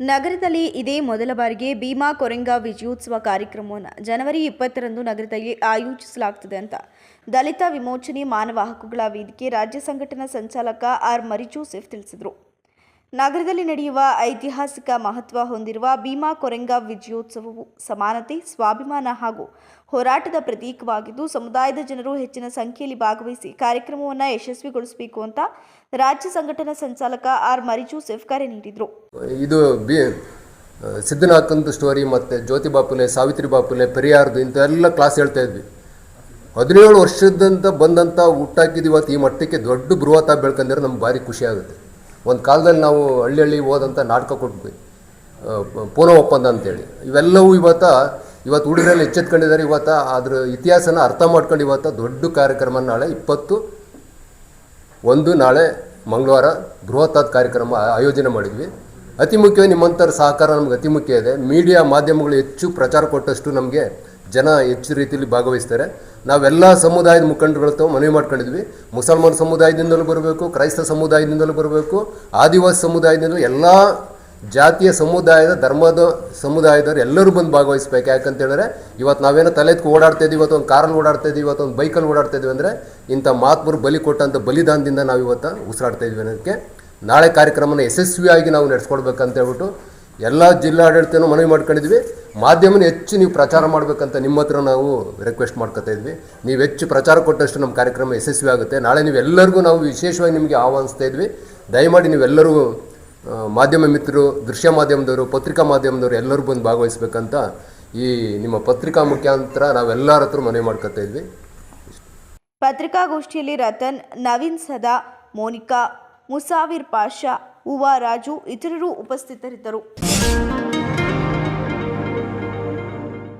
ನಗರದಲ್ಲಿ ಇದೇ ಮೊದಲ ಬಾರಿಗೆ ಭೀಮಾ ಕೊರೆಂಗ ವಿಜಯೋತ್ಸವ ಕಾರ್ಯಕ್ರಮವನ್ನು ಜನವರಿ ಇಪ್ಪತ್ತರಂದು ನಗರದಲ್ಲಿ ಆಯೋಜಿಸಲಾಗುತ್ತದೆ ಅಂತ. ದಲಿತ ವಿಮೋಚನೆ ಮಾನವ ಹಕ್ಕುಗಳ ವೇದಿಕೆ ರಾಜ್ಯ ಸಂಘಟನಾ ಸಂಚಾಲಕ ಆರ್ ಮರಿ ಜೋಸೆಫ್ ತಿಳಿಸಿದರು. ನಗರದಲ್ಲಿ ನಡೆಯುವ ಐತಿಹಾಸಿಕ ಮಹತ್ವ ಹೊಂದಿರುವ ಭೀಮಾ ಕೊರೆಂಗಾ ವಿಜಯೋತ್ಸವವು ಸಮಾನತೆ, ಸ್ವಾಭಿಮಾನ ಹಾಗೂ ಹೋರಾಟದ ಪ್ರತೀಕವಾಗಿದ್ದು, ಸಮುದಾಯದ ಜನರು ಹೆಚ್ಚಿನ ಸಂಖ್ಯೆಯಲ್ಲಿ ಭಾಗವಹಿಸಿ ಕಾರ್ಯಕ್ರಮವನ್ನು ಯಶಸ್ವಿಗೊಳಿಸಬೇಕು ಅಂತ ರಾಜ್ಯ ಸಂಘಟನಾ ಸಂಚಾಲಕ ಆರ್ ಮರಿ ಜೋಸೆಫ್ ಕರೆ ನೀಡಿದರು. ಇದು ಬಿ ಸಿದ್ದನಾಕಂತ ಸ್ಟೋರಿ ಮತ್ತು ಜ್ಯೋತಿ ಬಾಪುಲೆ, ಸಾವಿತ್ರಿ ಬಾಪುಲೆ, ಪೆರಿಯಾರ್ದು ಇಂಥೆಲ್ಲ ಕ್ಲಾಸ್ ಹೇಳ್ತಾ ಇದ್ವಿ. ಹದಿನೇಳು ವರ್ಷದಂತ ಬಂದಂಥ ಹುಟ್ಟಾಕಿದ್ದು ಇವತ್ತು ಈ ಮಟ್ಟಕ್ಕೆ ದೊಡ್ಡ ಬೃಹತ್ತ ಬೆಳ್ಕಂದಿರೋ ನಮ್ಗೆ ಭಾರಿ ಖುಷಿ ಆಗುತ್ತೆ. ಒಂದು ಕಾಲದಲ್ಲಿ ನಾವು ಹಳ್ಳಿ ಹಳ್ಳಿ ಹೋದಂಥ ನಾಟಕ ಕೊಟ್ವಿ. ಪೋನೋ ಒಪ್ಪಂದ ಅಂತೇಳಿ. ಇವೆಲ್ಲವೂ ಇವತ್ತು ಇವತ್ತು ಹುಡುಗರಲ್ಲಿ ಎಚ್ಚೆತ್ಕೊಂಡಿದ್ದಾರೆ ಇವತ್ತು ಅದ್ರ ಇತಿಹಾಸನ ಅರ್ಥ ಮಾಡ್ಕೊಂಡು ಇವತ್ತು ದೊಡ್ಡ ಕಾರ್ಯಕ್ರಮ ನಾಳೆ ಇಪ್ಪತ್ತು, ಒಂದು ನಾಳೆ ಮಂಗಳವಾರ ಬೃಹತ್ತಾದ ಕಾರ್ಯಕ್ರಮ ಆಯೋಜನೆ ಮಾಡಿದ್ವಿ. ಅತಿ ಮುಖ್ಯವಾಗಿ ನಿಮ್ಮಂಥರ ಸಹಕಾರ ನಮ್ಗೆ ಅತಿ ಮುಖ್ಯ ಇದೆ. ಮೀಡಿಯಾ ಮಾಧ್ಯಮಗಳು ಹೆಚ್ಚು ಪ್ರಚಾರ ಕೊಟ್ಟಷ್ಟು ನಮಗೆ ಜನ ಹೆಚ್ಚು ರೀತಿಯಲ್ಲಿ ಭಾಗವಹಿಸ್ತಾರೆ. ನಾವೆಲ್ಲ ಸಮುದಾಯದ ಮುಖಂಡರುಗಳ ತಾವು ಮನವಿ ಮಾಡ್ಕೊಂಡಿದ್ವಿ. ಮುಸಲ್ಮಾನ್ ಸಮುದಾಯದಿಂದಲೂ ಬರಬೇಕು, ಕ್ರೈಸ್ತ ಸಮುದಾಯದಿಂದಲೂ ಬರಬೇಕು, ಆದಿವಾಸಿ ಸಮುದಾಯದಿಂದಲೂ ಎಲ್ಲ ಜಾತಿಯ ಸಮುದಾಯದ, ಧರ್ಮದ ಸಮುದಾಯದವರು ಎಲ್ಲರೂ ಬಂದು ಭಾಗವಹಿಸ್ಬೇಕು. ಯಾಕಂತ ಹೇಳಿದ್ರೆ, ಇವತ್ತು ನಾವೇನೋ ತಲೆ ಎತ್ಕೊ ಓಡಾಡ್ತಾ ಇದ್ದೀವಿ ಇವತ್ತು ಒಂದು ಕಾರಲ್ಲಿ ಓಡಾಡ್ತಾ ಇದೀವಿ, ಇವತ್ತು ಒಂದು ಬೈಕಲ್ಲಿ ಓಡಾಡ್ತಾ ಇದೀವಿ ಅಂದರೆ, ಇಂಥ ಮಹಾತ್ಮರು ಬಲಿ ಕೊಟ್ಟಂಥ ಬಲಿದಾನದಿಂದ ನಾವು ಇವತ್ತು ಉಸಿರಾಡ್ತಾ ಇದ್ವಿ ಅನ್ನೋದಕ್ಕೆ ನಾಳೆ ಕಾರ್ಯಕ್ರಮನ ಯಶಸ್ವಿಯಾಗಿ ನಾವು ನಡೆಸ್ಕೊಡ್ಬೇಕಂತ ಹೇಳ್ಬಿಟ್ಟು ಎಲ್ಲ ಜಿಲ್ಲಾಡಳಿತನೂ ಮನವಿ ಮಾಡ್ಕೊಂಡಿದ್ವಿ. ಮಾಧ್ಯಮನ ಹೆಚ್ಚು ನೀವು ಪ್ರಚಾರ ಮಾಡಬೇಕಂತ ನಿಮ್ಮ ಹತ್ರ ನಾವು ರಿಕ್ವೆಸ್ಟ್ ಮಾಡ್ಕೊತಾ ಇದ್ವಿ. ನೀವು ಹೆಚ್ಚು ಪ್ರಚಾರ ಕೊಟ್ಟಷ್ಟು ನಮ್ಮ ಕಾರ್ಯಕ್ರಮ ಯಶಸ್ವಿ ಆಗುತ್ತೆ. ನಾಳೆ ನೀವೆಲ್ಲರಿಗೂ ನಾವು ವಿಶೇಷವಾಗಿ ನಿಮಗೆ ಆಹ್ವಾನಿಸ್ತಾ ಇದ್ವಿ. ದಯಮಾಡಿ ನೀವೆಲ್ಲರೂ ಮಾಧ್ಯಮ ಮಿತ್ರರು, ದೃಶ್ಯ ಮಾಧ್ಯಮದವರು, ಪತ್ರಿಕಾ ಮಾಧ್ಯಮದವರು ಎಲ್ಲರೂ ಬಂದು ಭಾಗವಹಿಸ್ಬೇಕಂತ ಈ ನಿಮ್ಮ ಪತ್ರಿಕಾ ಮುಖ್ಯಾಂತರ ನಾವೆಲ್ಲರ ಹತ್ರ ಮನವಿ ಮಾಡ್ಕೊತಾ ಇದ್ವಿ. ಪತ್ರಿಕಾಗೋಷ್ಠಿಯಲ್ಲಿ ರತನ್, ನವೀನ್ ಸದಾ, ಮೋನಿಕಾ, ಮುಸಾವಿರ್ ಪಾಷಾ ಉವಾ ರಾಜು ಇತರರು ಉಪಸ್ಥಿತರಿದ್ದರು.